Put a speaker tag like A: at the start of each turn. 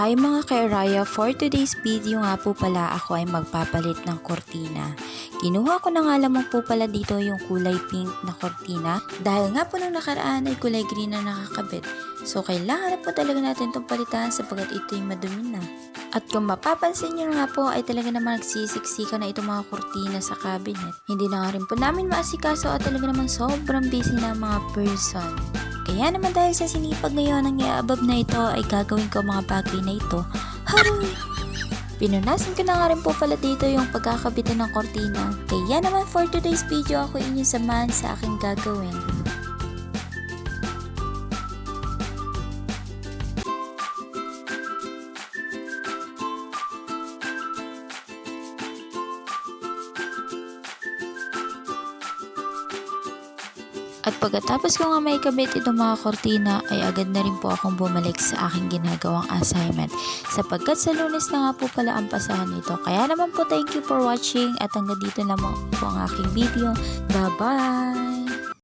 A: Hi mga ka-Araya, for today's video nga po pala ako ay magpapalit ng kortina. Kinuha ko na nga lamang po pala dito yung kulay pink na kortina dahil nga po nung nakaraan ay kulay green na nakakabit. So kailangan po talaga natin itong palitan sapagkat ito'y madumi na. At kung mapapansin nyo nga po ay talaga naman nagsisiksika na itong mga kortina sa cabinet. Hindi na nga rin po namin maasikaso at talaga naman sobrang busy na mga person. Kaya naman dahil sa sinipag ngayon ng iaabab na ito ay gagawin ko mga bagay na ito. Haru! Pinunasan ko na nga rin po pala dito yung pagkakabitan ng kortina. Kaya naman for today's video ako inyong samahan sa aking gagawin. At pagkatapos ko nga may kabit itong mga kortina ay agad na rin po akong bumalik sa aking ginagawang assignment sapagkat sa lunes na nga po pala ang pasahan nito. Kaya naman po thank you for watching at hanggang dito lamang po ang aking video. Bye bye!